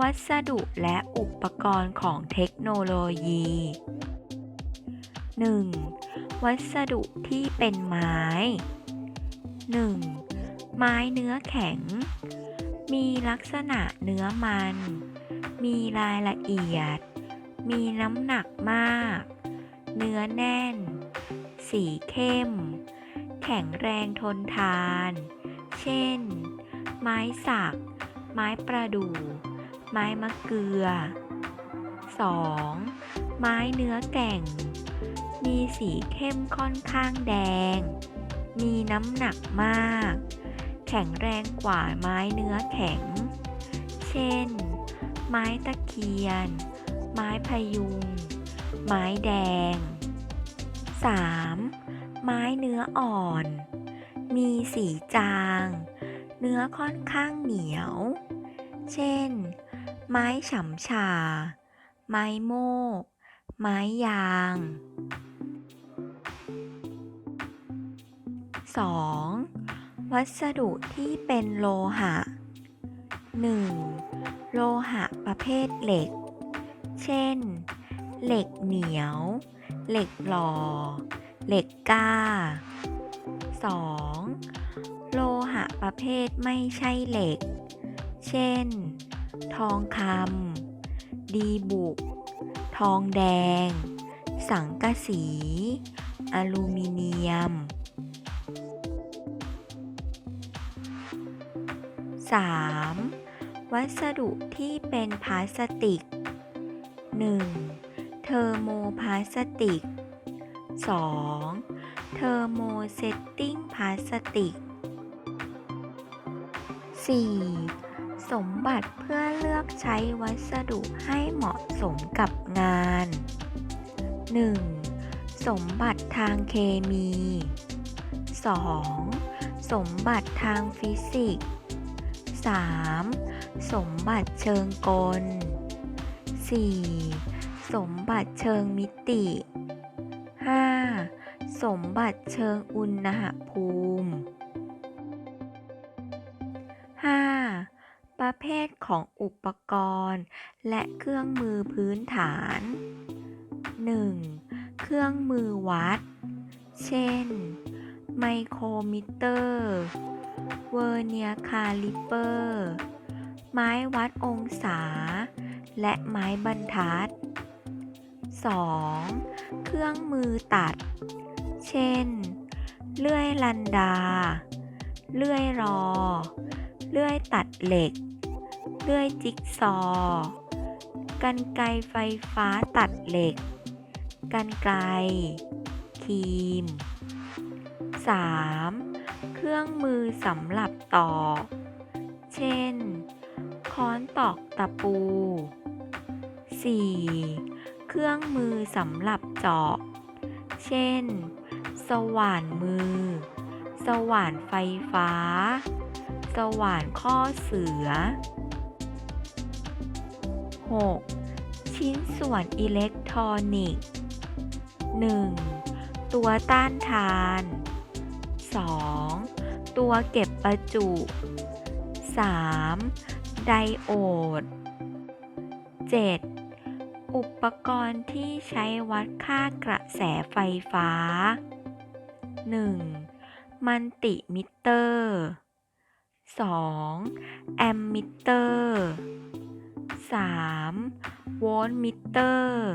วัสดุและอุปกรณ์ของเทคโนโลยี 1. วัสดุที่เป็นไม้ 1. ไม้เนื้อแข็ง มีลักษณะเนื้อมัน มีรายละเอียด มีน้ำหนักมาก เนื้อแน่น สีเข้ม แข็งแรงทนทาน เช่น ไม้สัก ไม้ประดู่ไม้มะเกลือ 2. ไม้เนื้อแก่ง มีสีเข้มค่อนข้างแดง มีน้ำหนักมาก แข็งแรงกว่าไม้เนื้อแข็ง เช่น ไม้ตะเคียน ไม้พยุง ไม้แดง 3. ไม้เนื้ออ่อน มีสีจาง เนื้อค่อนข้างเหนียว เช่น ไม้ฉำฉาไม้โมก ไม้ยาง 2. วัสดุที่เป็นโลหะ 1. โลหะประเภทเหล็ก เช่น เหล็กเหนียว เหล็กหล่อ เหล็กก้า 2. โลหะประเภทไม่ใช่เหล็ก เช่น ทองคำ ดีบุก ทองแดง สังกะสี อลูมิเนียม 3. วัสดุที่เป็นพลาสติก 1. เทอร์โมพลาสติก 2. เทอร์โมเซตติ้งพลาสติก 4. สมบัติเพื่อเลือกใช้วัสดุให้เหมาะสมกับงาน 1. สมบัติทางเคมี 2. สมบัติทางฟิสิกส์ 3. สมบัติเชิงกล 4. สมบัติเชิงมิติ 5. สมบัติเชิงอุณหภูมิ ภทของอุปกรณ์ และเครื่องมือพื้นฐาน 1. เครื่องมือวัด เช่น ไมโครมิเตอร์ เวอร์เนียคาลิเปอร์ ไม้วัดองศา และไม้บรรทัด 2. เครื่องมือตัด เช่น เลื่อยลันดา เลื่อยรอ เลื่อยตัดเหล็ก เลื่อยจิ๊กซอว์กรรไกรไฟฟ้าตัดเหล็กกรรไกรครีม 3. เครื่องมือสำหรับตอก เช่น ค้อนตอกตะปู 4. เครื่องมือสำหรับเจาะ เช่น สว่านมือ สว่านไฟฟ้า สว่านข้อเสือ 6. ชิ้นส่วนอิเล็กทรอนิกส์ 1. ตัวต้านทาน 2. ตัวเก็บประจุ 3. ไดโอด 7. อุปกรณ์ที่ใช้วัดค่ากระแสไฟฟ้า 1. มันติมิเตอร์ 2. แอมมิเตอร์ 3. โวลต์มิเตอร์